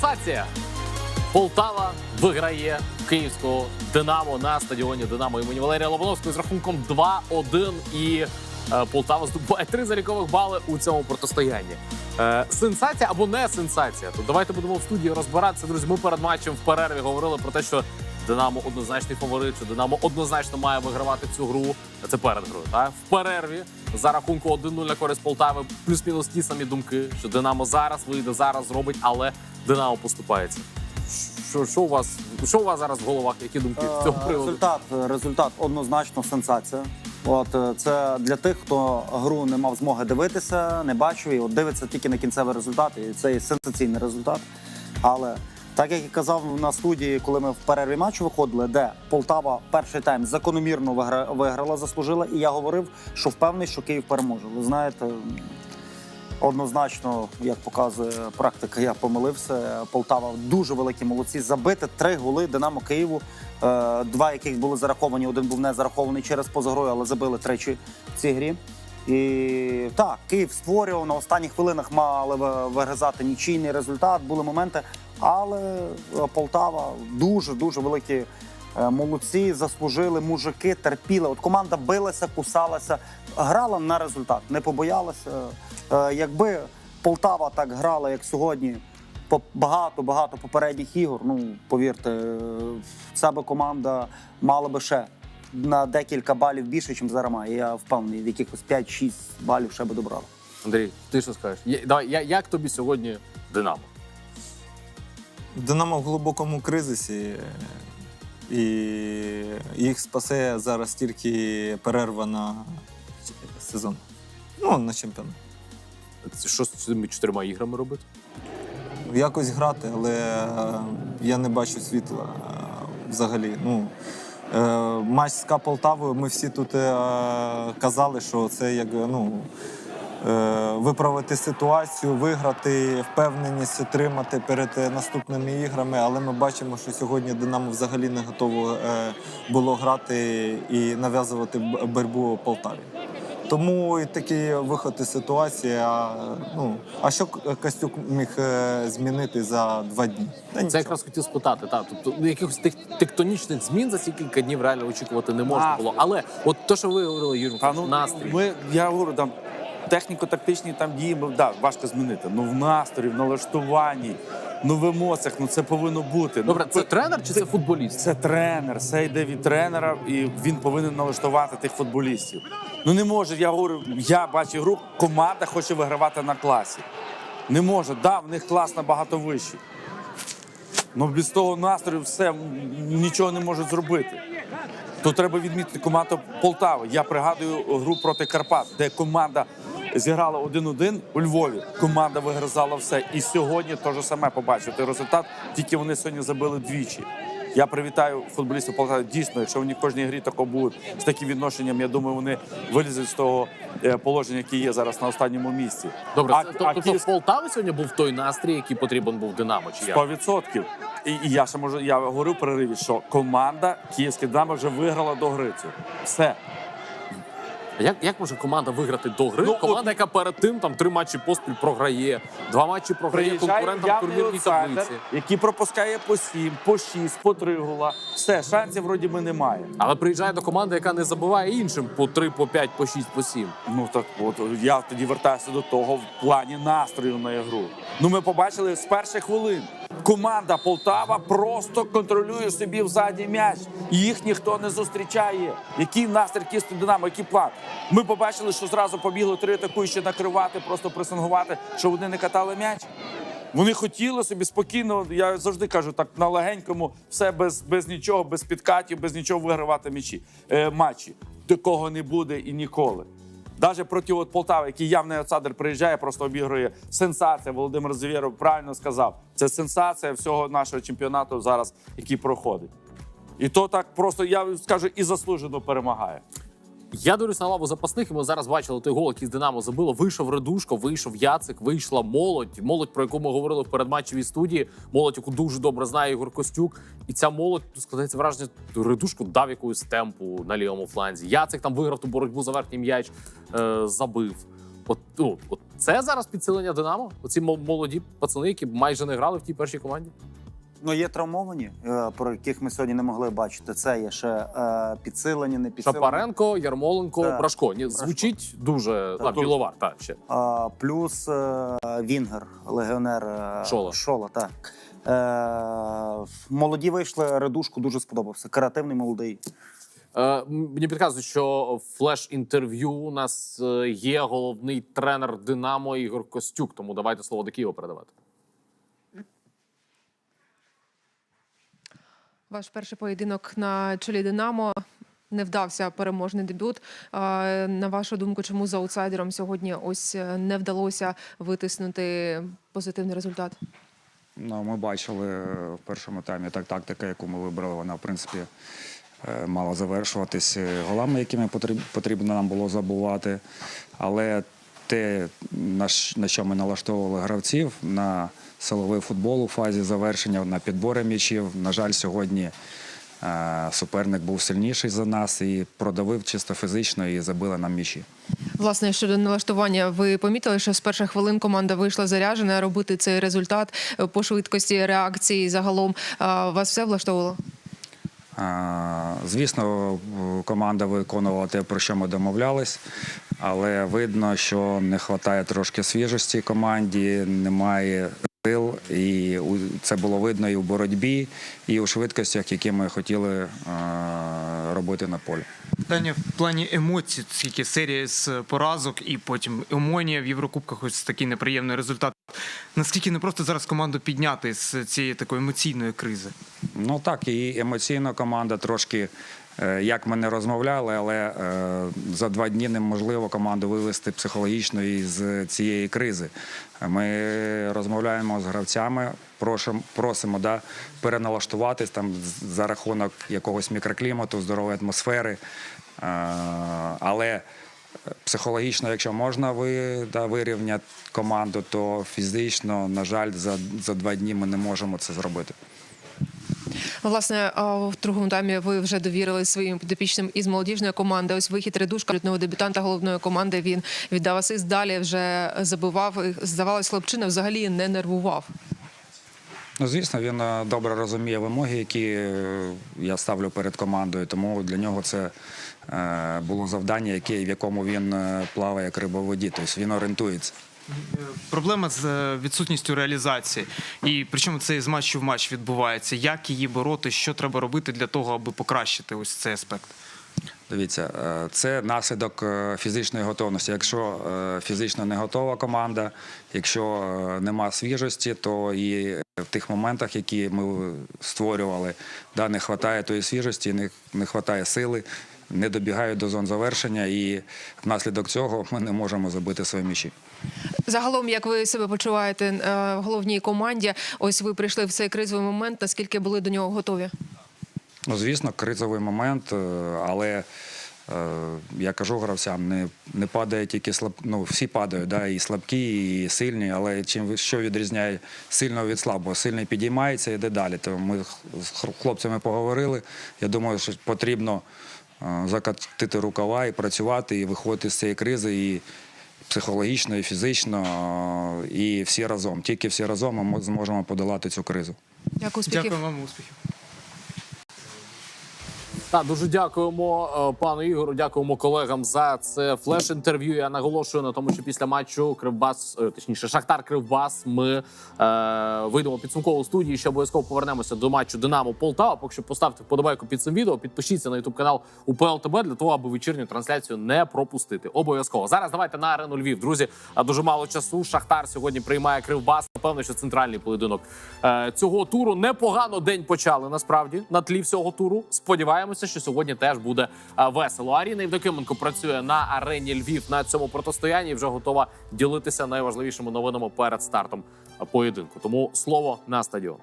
Сенсація! Полтава виграє київського Динамо на стадіоні Динамо імені Валерія Лобановського з рахунком 2-1. І е, Полтава здобуває три залікових бали у цьому протистоянні. Е, сенсація або не сенсація. То давайте будемо в студії розбиратися. Друзі, ми перед матчем в перерві говорили про те, що Динамо однозначний фаворит, що Динамо однозначно має вигравати цю гру. Це перед грою. Так? В перерві за рахунку 1-0 на користь Полтави. Плюс-мінус ті самі думки, що Динамо зараз вийде, зараз зробить, але Динамо поступається. Що, що у вас що у вас зараз в головах? Які думки з цього Е, приводу? Результат, результат однозначно сенсація. От е, це для тих, хто гру не мав змоги дивитися, не бачив і от дивиться тільки на кінцевий результат. І це є сенсаційний результат. Але так як і казав на студії, коли ми в перерві матчу виходили, де Полтава перший тайм закономірно вигра- виграла, заслужила, і я говорив, що впевнений, що Київ переможе. Ви знаєте, Однозначно, як показує практика, я помилився. Полтава дуже великі молодці. Забити три голи Динамо Києву. Е, Два яких були зараховані. Один був не зарахований через позагрою, але забили тричі в цій грі. І так, Київ створював на останніх хвилинах мали ви- вигризати нічийний результат. Були моменти, але е, Полтава дуже дуже великі. е, Молодці заслужили мужики, терпіли. От команда билася, кусалася, грала на результат, не побоялася. Е, Якби Полтава так грала, як сьогодні, по багато багато попередніх ігор. Ну повірте, ця би команда мала би ще на декілька балів більше, ніж зараз має. Я впевнений, якихось 5-6 балів ще би добрала. Андрій, ти що скажеш? Я- Давай, я, як тобі сьогодні Динамо? Динамо в глибокому кризисі, і їх спасе зараз тільки перерва на сезон. Ну, на чемпіонат. Що з цими чотирма іграми робити? Якось грати, але е, я не бачу світла е, взагалі. Ну, е, матч з КА Полтавою, ми всі тут е, казали, що це як ну, е, виправити ситуацію, виграти, впевненість отримати перед е, наступними іграми. Але ми бачимо, що сьогодні Динамо взагалі не готово е, було грати і нав'язувати боротьбу Полтаві. Тому і такий виход із ситуації. А, ну, а що К- Костюк міг е, змінити за два дні? Та Це якраз хотів спитати. Та тобто ну, якихось тек- тектонічних змін за ці кілька днів реально очікувати не можна було. Але от те, що ви говорили, Юрій, ну, настрій. Ми, я говорю, там техніко-тактичні там дії, ну, да, важко змінити. Ну в настрої, в налаштуванні, ну в емоціях, ну це повинно бути. Добре, ну, це тренер чи це футболіст? Це тренер, це йде від тренера, і він повинен налаштувати тих футболістів. Ну не може, я говорю, я бачу гру, команда хоче вигравати на класі. Не може, да, в них клас набагато вищий. Ну без того настрою все нічого не можуть зробити. Тут треба відмітити команду Полтави. Я пригадую гру проти Карпат, де команда зіграла 1-1 у Львові. Команда вигризала все. І сьогодні те ж саме побачив. Той результат, тільки вони сьогодні забили двічі. Я привітаю футболістів Полтави. Дійсно, якщо вони в кожній грі тако будуть з таким відношенням, я думаю, вони вилізуть з того е, положення, яке є зараз на останньому місці. Добре, А- це, а тобто в Київська- Полтаві сьогодні був той настрій, який потрібен був Динамо. Чи як? 100%. І, і я ще можу, я говорив в перериві, що команда Київське Динамо вже виграла до гри цю. Все. Як, як може команда виграти до гри? Ну, команда, яка перед тим там три матчі поспіль програє, два матчі програє Приїжджає конкурентам в турнірній таблиці. який пропускає по 7, по 6, по 3 гола. Все, шансів вроді би немає. Але приїжджає до команди, яка не забиває іншим по 3, по 5, по 6, по 7. Ну так от я тоді вертаюся до того в плані настрою на ігру. Ну ми побачили з перших хвилин. Команда Полтава просто контролює собі взаді м'яч. Їх ніхто не зустрічає. Який настрій кісти Динамо, який план? Ми побачили, що зразу побігли три атакуючі накривати, просто пресингувати, щоб вони не катали м'яч. Вони хотіли собі спокійно, я завжди кажу, так на легенькому, все без, без нічого, без підкатів, без нічого вигравати м'ячі, е, матчі. Такого не буде і ніколи. Навіть проти от Полтави, який явний отсадер приїжджає, просто обігрує сенсація. Володимир Звєров правильно сказав. Це сенсація всього нашого чемпіонату зараз, який проходить. І то так просто, я скажу, і заслужено перемагає. Я дивлюсь на лаву запасних, і ми зараз бачили той гол, який з Динамо забило. Вийшов Редушко, вийшов Яцик, вийшла молодь. Молодь, про яку ми говорили в передматчевій студії. Молодь, яку дуже добре знає Ігор Костюк. І ця молодь складається враження, Редушко дав якусь темпу на лівому фланзі. Яцик там виграв ту боротьбу за верхній м'яч, е, забив. От, ну, от це зараз підсилення Динамо? Оці молоді пацани, які майже не грали в тій першій команді. Ну, є травмовані, е, про яких ми сьогодні не могли бачити. Це є ще е, підсилені, не підсилені. Шапаренко, Ярмоленко, Так. Брашко. Ні, звучить дуже Так. а, біловар. Так, ще. А, плюс е, Вінгер, легіонер е, Шола. Шола так. Е, молоді вийшли, Редушку дуже сподобався. Креативний молодий. Е, мені підказують, що флеш-інтерв'ю у нас е, є головний тренер Динамо Ігор Костюк. Тому давайте слово до Києва передавати. Ваш перший поєдинок на чолі Динамо не вдався переможний дебют. На вашу думку, чому за аутсайдером сьогодні ось е, не вдалося витиснути позитивний результат? Ну, ми бачили е, в першому таймі так тактика, яку ми вибрали, вона в принципі е, мала завершуватись голами, якими потрібно нам було забувати. Але те, на що ми налаштовували гравців на силовий футбол у фазі завершення, на підбори м'ячів, на жаль, сьогодні е, суперник був сильніший за нас і продавив чисто фізично і забили нам м'ячі. Власне, щодо налаштування, ви помітили, що з перших хвилин команда вийшла заряджена робити цей результат по швидкості реакції загалом. Вас все влаштовувало? Звісно, команда виконувала те, про що ми домовлялись, але видно, що не вистачає трошки свіжості команді, немає сил, і це було видно і у боротьбі, і у швидкостях, які ми хотіли робити на полі. Питання в плані емоцій, скільки серія з поразок і потім емонія в Єврокубках, ось такий неприємний результат. Наскільки не просто зараз команду підняти з цієї такої емоційної кризи? Ну так, і емоційно команда трошки, е, як ми не розмовляли, але е, за два дні неможливо команду вивести психологічно із цієї кризи. Ми розмовляємо з гравцями, прошим, просимо да, переналаштуватись там за рахунок якогось мікроклімату, здорової атмосфери. Е, Але психологічно, якщо можна ви, да, вирівняти команду, то фізично, на жаль, за, за два дні ми не можемо це зробити. Власне, в другому таймі ви вже довірили своїм підопічним із молодіжної команди. Ось вихід редушка лютного дебютанта головної команди. Він віддав асист, далі вже забивав. І, Здавалось, хлопчина взагалі не нервував. Ну, звісно, він е, добре розуміє вимоги, які е, я ставлю перед командою. Тому для нього це е, було завдання, яке, в якому він плаває як риба в воді. Тобто він орієнтується. Проблема з е, відсутністю реалізації. І причому це з матчу в матч відбувається. Як її бороти, що треба робити для того, аби покращити ось цей аспект? Дивіться, е, це наслідок е, фізичної готовності. Якщо фізично не готова команда, якщо нема свіжості, то і в тих моментах, які ми створювали, да, не вистачає тої свіжості, не вистачає сили, не добігають до зон завершення, і внаслідок цього ми не можемо забити свої м'ячі. Загалом, як ви себе почуваєте е, в головній команді? Ось ви прийшли в цей кризовий момент. Наскільки були до нього готові? Ну, звісно, кризовий момент, е, але е, я кажу гравцям, не, не падає тільки слаб... ну, всі падають, да, і слабкі, і сильні, але чим що відрізняє сильного від слабого? Сильний підіймається і йде далі. Тому ми з хлопцями поговорили. Я думаю, що потрібно закатити рукава і працювати, і виходити з цієї кризи. І Психологічно, і фізично, е, і всі разом. Тільки всі разом ми мо- зможемо подолати цю кризу. Дякую, успіхів. Дякую вам успіхів. Так, дуже дякуємо е, пану Ігору. Дякуємо колегам за це флеш-інтерв'ю. Я наголошую на тому, що після матчу Кривбас, е, точніше, Шахтар Кривбас. Ми е, вийдемо підсумково студії. Ще обов'язково повернемося до матчу Динамо Полтава. Поки що поставте вподобайку під цим відео. Підпишіться на ютуб канал УПЛ ТБ для того, аби вечірню трансляцію не пропустити. Обов'язково зараз давайте на арену Львів. Друзі, а дуже мало часу. Шахтар сьогодні приймає Кривбас. Напевно, що центральний поєдинок е, цього туру. Непогано день почали насправді на тлі всього туру. Сподіваємося, що сьогодні теж буде е, весело. Аріна Євдокименко працює на арені Львів на цьому протистоянні. і Вже готова ділитися найважливішими новинами перед стартом поєдинку. Тому слово на стадіон.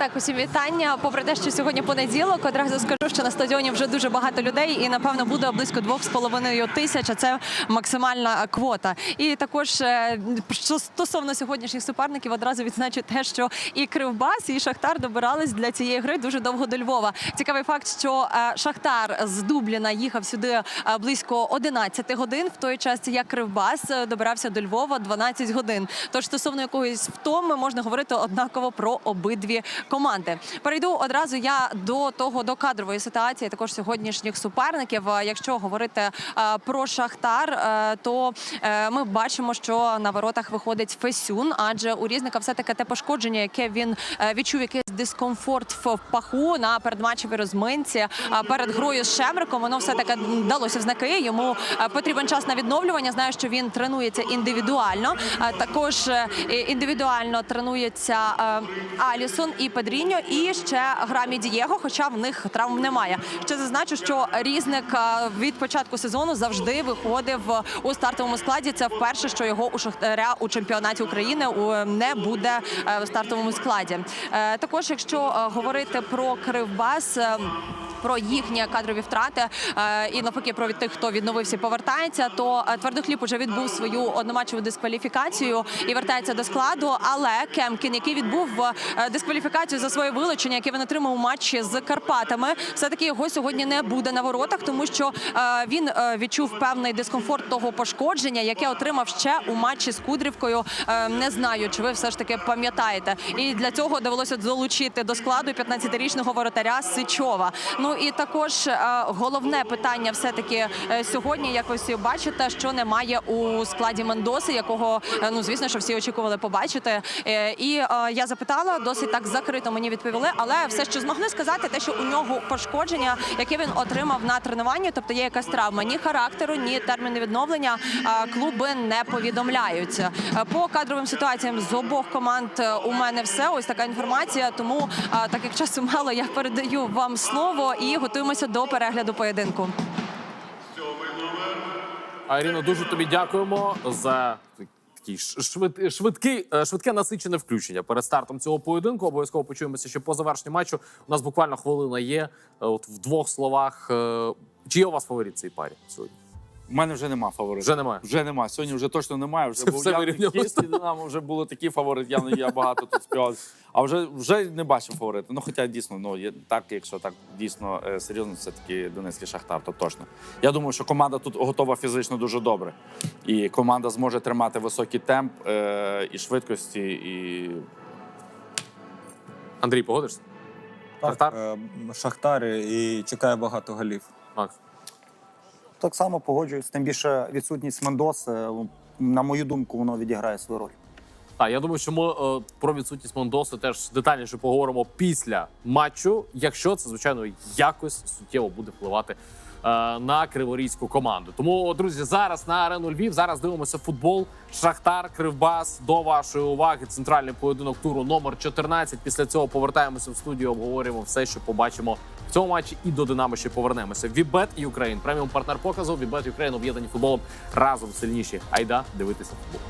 Так, усім вітання. Попри те, що сьогодні понеділок, одразу скажу, що на стадіоні вже дуже багато людей, і напевно буде близько двох з половиною тисяч. А це максимальна квота. І також е, що стосовно сьогоднішніх суперників, одразу відзначу те, що і Кривбас, і Шахтар добирались для цієї гри дуже довго до Львова. Цікавий факт, що е, Шахтар з Дубліна їхав сюди е, близько 11 годин, в той час як Кривбас добирався до Львова 12 годин. Тож стосовно якоїсь втоми можна говорити однаково про обидві команди. Перейду одразу я до того до кадрової ситуації, також сьогоднішніх суперників. Е, Якщо говорити е, про Шахтар, е, то ми бачимо, що на воротах виходить Фесюн, адже у різника все таки те пошкодження, яке він відчув якийсь дискомфорт в паху на передматчевій розминці перед грою з Шемриком. Воно все таки далося в знаки. Йому потрібен час на відновлювання. Знаю, що він тренується індивідуально. Також індивідуально тренується Алісон і Педріньо, і ще Грамі Дієго, хоча в них травм немає. Ще зазначу, що різник е, від початку сезону завжди виходив у стартовому складі. Це вперше, що його у Шахтаря у чемпіонаті України у- не буде е, в стартовому складі. Е, Також, якщо е, говорити про Кривбас. е, Про їхні кадрові втрати е, і навпаки про тих, хто відновився, повертається. То е, твердохліб уже відбув свою одноматчеву дискваліфікацію і вертається до складу. Але Кемкін, який відбув е, дискваліфікацію за своє вилучення, яке він отримав у матчі з Карпатами, все таки його сьогодні не буде на воротах, тому що е, він е, відчув певний дискомфорт того пошкодження, яке отримав ще у матчі з Кудрівкою. Е, Не знаю, чи ви все ж таки пам'ятаєте. І для цього довелося долучити до складу 15-річного воротаря Сичова. Ну і також головне питання, все таки сьогодні, як ви всі бачите, що немає у складі Мендоси, якого ну звісно, що всі очікували побачити. І я запитала, досить так закрито мені відповіли, але все, що змогли сказати, те, що у нього пошкодження, яке він отримав на тренуванні, тобто є якась травма, ні характеру, ні терміни відновлення клуби не повідомляють. Е, По кадровим ситуаціям з обох команд е, у мене все. Ось така інформація. Тому е, так як часу мало, я передаю вам слово і готуємося до перегляду поєдинку. А, Ірина, дуже тобі дякуємо за такий швид, швидкий, е, швидке насичене включення перед стартом цього поєдинку. Обов'язково почуємося ще по завершенню матчу. У нас буквально хвилина є. Е, От в двох словах, е, чи є у вас фаворит цій парі сьогодні? У мене вже нема фаворитів. Вже немає. Вже немає. Сьогодні вже точно немає. Вже Це був все явний вирівнялося. Динамо, вже було такі фаворит, явно я багато тут співав. А вже, вже не бачив фаворита. Ну, хоча дійсно, ну, є, так, якщо так дійсно е, серйозно, це таки Донецький Шахтар, то точно. Я думаю, що команда тут готова фізично дуже добре. І команда зможе тримати високий темп е, і швидкості, і Андрій, погодишся? Шахтар? Е, Шахтар і чекає багато голів. Макс. Так само погоджуюсь. Тим більше відсутність Мендоси, на мою думку, воно відіграє свою роль. Так, я думаю, що ми е, про відсутність Мондоси теж детальніше поговоримо після матчу, якщо це звичайно якось суттєво буде впливати е, на криворізьку команду. Тому, друзі, зараз на арену Львів. Зараз дивимося футбол. Шахтар, Кривбас. До вашої уваги. Центральний поєдинок туру номер 14. Після цього повертаємося в студію. Обговорюємо все, що побачимо в цьому матчі. І до Динамо ще повернемося. Вібет і Україн. Преміум партнер показу. Вібет Україн об'єднані футболом разом сильніші. Айда дивитися футбол.